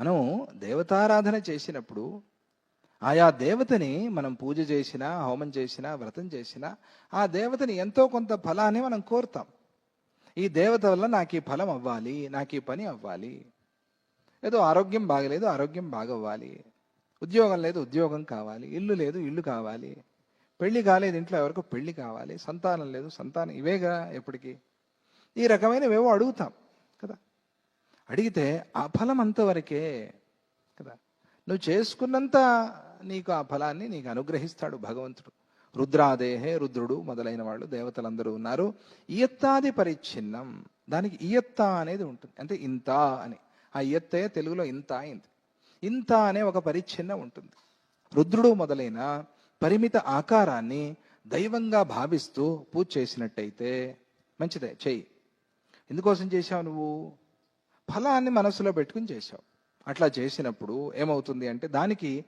మనం దేవతారాధన చేసినప్పుడు ఆయా దేవతని మనం పూజ చేసినా హోమం చేసినా వ్రతం చేసినా ఆ దేవతని ఎంతో కొంత ఫలాన్ని మనం కోరుతాం. ఈ దేవత వల్ల నాకు ఈ ఫలం అవ్వాలి నాకు ఈ పని అవ్వాలి. ఏదో ఆరోగ్యం బాగలేదు ఆరోగ్యం బాగవ్వాలి. ఉద్యోగం లేదు ఉద్యోగం కావాలి. ఇల్లు లేదు ఇల్లు కావాలి. పెళ్ళి కాలేదు ఇంట్లో ఎవరికో పెళ్ళి కావాలి. సంతానం లేదు సంతానం ఇవేగా ఎప్పటికీ? ఈ రకమైనవేవో అడుగుతాం కదా. అడిగితే ఆ ఫలం అంతవరకే కదా? నువ్వు చేసుకున్నంత నీకు ఆ ఫలాన్ని నీకు అనుగ్రహిస్తాడు భగవంతుడు. రుద్రాదేహే రుద్రుడు మొదలైన వాళ్ళు దేవతలందరూ ఉన్నారు. ఇయత్తాది పరిచ్ఛిన్నం. దానికి ఇయత్త అనేది ఉంటుంది. అంటే ఇంత అని. ఆ ఇయత్తే తెలుగులో ఇంత అయింది. ఇంత అనే ఒక పరిచ్ఛిన్నం ఉంటుంది. రుద్రుడు మొదలైన పరిమిత ఆకారాన్ని దైవంగా భావిస్తూ పూజ చేసినట్టయితే మంచిదే. చెయ్యి. ఎందుకోసం చేశావు నువ్వు? ఫలాన్ని మనసులో పెట్టుకుని చేశావు. అట్లా చేసినప్పుడు ఏమవుతుంది అంటే దానికి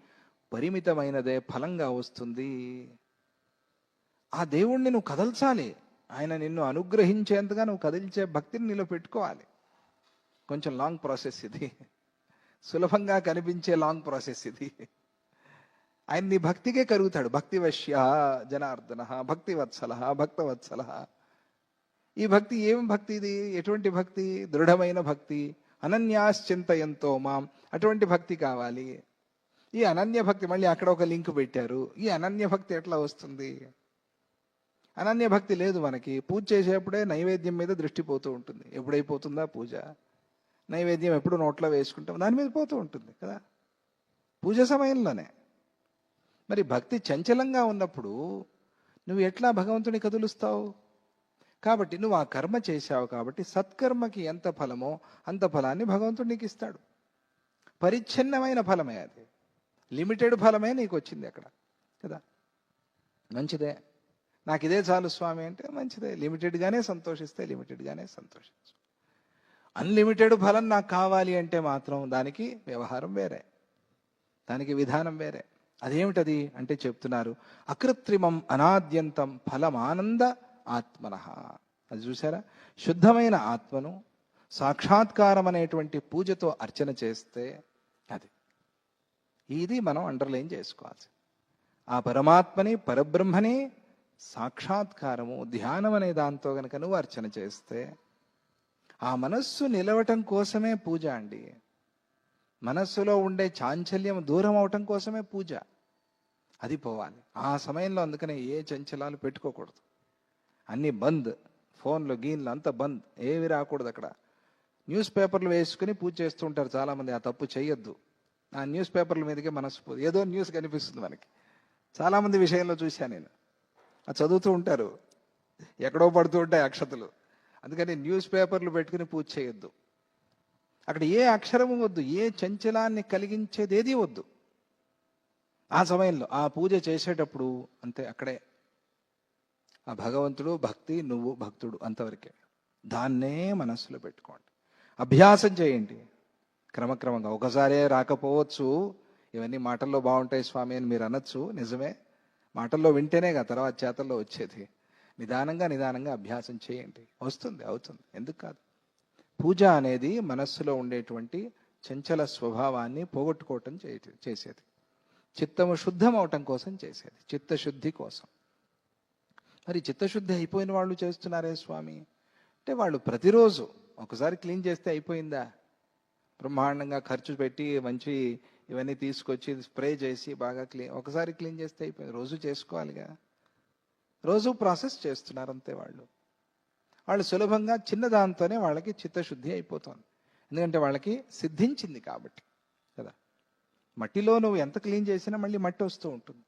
పరిమితమైనదే ఫలంగా వస్తుంది. ఆ దేవుణ్ణి నువ్వు కదల్చాలి. ఆయన నిన్ను అనుగ్రహించేంతగా నువ్వు కదిల్చే భక్తిని నీలో పెట్టుకోవాలి. కొంచెం లాంగ్ ప్రాసెస్ ఇది. సులభంగా కనిపించే లాంగ్ ప్రాసెస్ ఇది. ఆయన నీ భక్తికే కరుగుతాడు. భక్తివశ్య జనార్దన భక్తివత్సల భక్తవత్సల. ఈ భక్తి ఏం భక్తి ఇది? ఎటువంటి భక్తి? దృఢమైన భక్తి? అనన్యాశ్చింతయంతో మాం. అటువంటి భక్తి కావాలి. ఈ అనన్య భక్తి మళ్ళీ అక్కడ ఒక లింక్ పెట్టారు. ఈ అనన్య భక్తి ఎట్లా వస్తుంది? అనన్య భక్తి లేదు మనకి. పూజ చేసేప్పుడే నైవేద్యం మీద దృష్టి పోతూ ఉంటుంది. ఎప్పుడైపోతుందా పూజ? నైవేద్యం ఎప్పుడు నోట్లో వేసుకుంటాం. దాని మీద పోతూ ఉంటుంది కదా? పూజ సమయంలోనే. మరి భక్తి చంచలంగా ఉన్నప్పుడు నువ్వు ఎట్లా భగవంతుని కదులుస్తావు? కాబట్టి నువ్వు ఆ కర్మ చేశావు కాబట్టి సత్కర్మకి ఎంత ఫలమో అంత ఫలాన్ని భగవంతుడు నీకు ఇస్తాడు. పరిచ్ఛిన్నమైన ఫలమే అది. లిమిటెడ్ ఫలమే నీకు వచ్చింది అక్కడ. కదా? మంచిదే. నాకు ఇదే చాలు స్వామి అంటే మంచిదే. లిమిటెడ్గానే సంతోషిస్తే లిమిటెడ్గానే సంతోషించు. అన్లిమిటెడ్ ఫలం నాకు కావాలి అంటే మాత్రం దానికి వ్యవహారం వేరే. దానికి విధానం వేరే. అదేమిటది? అంటే చెప్తున్నారు అకృత్రిమం అనాద్యంతం ఫలమానంద ఆత్మన. అది చూసారా శుద్ధమైన ఆత్మను సాక్షాత్కారం అనేటువంటి పూజతో అర్చన చేస్తే అది. ఇది మనం అండర్లైన్ చేసుకోవాలి. ఆ పరమాత్మని పరబ్రహ్మని సాక్షాత్కారము ధ్యానం అనే దాంతో గనక నువ్వు అర్చన చేస్తే ఆ మనస్సు నిలవటం కోసమే పూజ అండి. మనస్సులో ఉండే చాంచల్యం దూరం అవటం కోసమే పూజ. అది పోవాలి. ఆ సమయంలో అందుకనే ఏ చంచలాలు పెట్టుకోకూడదు. అన్నీ బంద్. ఫోన్లు గీన్లు అంతా బంద్. ఏవి రాకూడదు అక్కడ. న్యూస్ పేపర్లు వేసుకుని పూజ చేస్తూ ఉంటారు చాలామంది. ఆ తప్పు చేయొద్దు ఆ న్యూస్ పేపర్ల మీదకే మనసు పోదు ఏదో న్యూస్ కనిపిస్తుంది మనకి. చాలామంది విషయంలో చూశాను నేను. అది చదువుతూ ఉంటారు. ఎక్కడో పడుతూ ఉంటాయి అక్షతలు. అందుకని న్యూస్ పేపర్లు పెట్టుకుని పూజ చేయొద్దు అక్కడ ఏ అక్షరము వద్దు ఏ చంచలాన్ని కలిగించేది ఏది వద్దు. ఆ సమయంలో ఆ పూజ చేసేటప్పుడు అంతే అక్కడే. ఆ భగవంతుడు భక్తి నువ్వు భక్తుడు అంతవరకే. దాన్నే మనస్సులో పెట్టుకోండి. అభ్యాసం చేయండి. క్రమక్రమంగా ఒకసారే రాకపోవచ్చు. ఇవన్నీ మాటల్లో బాగుంటాయి స్వామి అని మీరు అనొచ్చు. నిజమే. మాటల్లో వింటేనే కదా తర్వాత చేతల్లో వచ్చేది. నిదానంగా నిదానంగా అభ్యాసం చేయండి. వస్తుంది అవుతుంది. ఎందుకు కాదు? పూజ అనేది మనస్సులో ఉండేటువంటి చంచల స్వభావాన్ని పోగొట్టుకోవటం చేసేది. చిత్తము శుద్ధం అవటం కోసం చేసేది. చిత్తశుద్ధి కోసం. మరి చిత్తశుద్ధి అయిపోయిన వాళ్ళు చేస్తున్నారే స్వామి? అంటే వాళ్ళు ప్రతిరోజు ఒకసారి క్లీన్ చేస్తే అయిపోయిందా? బ్రహ్మాండంగా ఖర్చు పెట్టి మంచి ఇవన్నీ తీసుకొచ్చి స్ప్రే చేసి బాగా క్లీన్ ఒకసారి క్లీన్ చేస్తే అయిపోయింది. రోజు చేసుకోవాలిగా. రోజు ప్రాసెస్ చేస్తున్నారు అంతే వాళ్ళు. వాళ్ళు సులభంగా చిన్న దాంతోనే వాళ్ళకి చిత్తశుద్ధి అయిపోతుంది. ఎందుకంటే వాళ్ళకి సిద్ధించింది కాబట్టి కదా. మట్టిలో నువ్వు ఎంత క్లీన్ చేసినా మళ్ళీ మట్టి వస్తూ ఉంటుంది.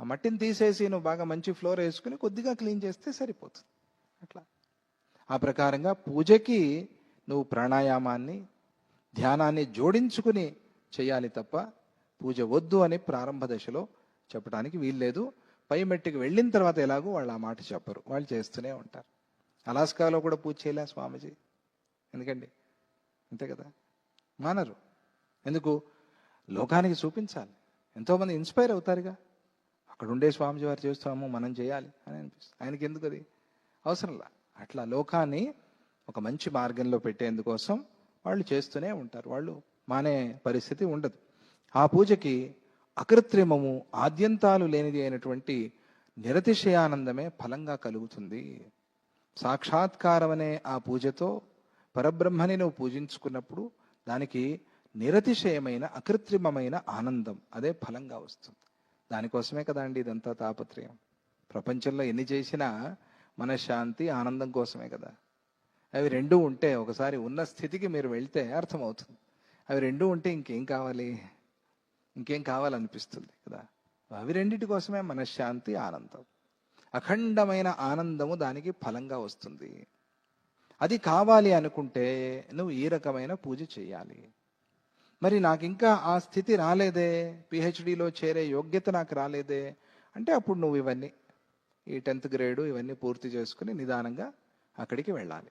ఆ మట్టిని తీసేసి నువ్వు బాగా మంచి ఫ్లోర్ వేసుకుని కొద్దిగా క్లీన్ చేస్తే సరిపోతుంది. అట్లా. ఆ ప్రకారంగా పూజకి నువ్వు ప్రాణాయామాన్ని ధ్యానాన్ని జోడించుకుని చేయాలి తప్ప పూజ వద్దు అని ప్రారంభ దశలో చెప్పడానికి వీల్లేదు. పై మెట్టుకు వెళ్ళిన తర్వాత ఎలాగో వాళ్ళు ఆ మాట చెప్పరు. వాళ్ళు చేస్తూనే ఉంటారు. అలాస్కాలో కూడా పూజ చేయలే స్వామిజీ. ఎందుకండి? అంతే కదా? మానరు. ఎందుకు? లోకానికి చూపించాలి. ఎంతోమంది ఇన్స్పైర్ అవుతారుగా. అక్కడ ఉండే స్వామిజీ వారు చేస్తాము మనం చేయాలి అని అనిపిస్తుంది. ఆయనకి ఎందుకు అది అవసరంలా. అట్లా లోకాన్ని ఒక మంచి మార్గంలో పెట్టేందుకోసం వాళ్ళు చేస్తూనే ఉంటారు. వాళ్ళు మానే పరిస్థితి ఉండదు. ఆ పూజకి అకృత్రిమము ఆద్యంతాలు లేనిది అయినటువంటి నిరతిశయానందమే ఫలంగా కలుగుతుంది. సాక్షాత్కారం అనే ఆ పూజతో పరబ్రహ్మని నువ్వు పూజించుకున్నప్పుడు దానికి నిరతిశయమైన అకృత్రిమమైన ఆనందం అదే ఫలంగా వస్తుంది. దానికోసమే కదా అండి ఇదంతా తాపత్రయం. ప్రపంచంలో ఎన్ని చేసినా మనశ్శాంతి ఆనందం కోసమే కదా. అవి రెండు ఉంటే ఒకసారి ఉన్న స్థితికి మీరు వెళ్తే అర్థమవుతుంది. అవి రెండు ఉంటే ఇంకేం కావాలి? ఇంకేం కావాలనిపిస్తుంది కదా. అవి రెండిటి కోసమే మనశ్శాంతి ఆనందం. అఖండమైన ఆనందము దానికి ఫలంగా వస్తుంది. అది కావాలి అనుకుంటే నువ్వు ఈ రకమైన పూజ చేయాలి. మరి నాకు ఇంకా ఆ స్థితి రాలేదే? పిహెచ్డిలో చేరే యోగ్యత నాకు రాలేదే? అంటే అప్పుడు నువ్వు ఇవన్నీ ఈ టెన్త్ గ్రేడు ఇవన్నీ పూర్తి చేసుకుని నిదానంగా అక్కడికి వెళ్ళాలి.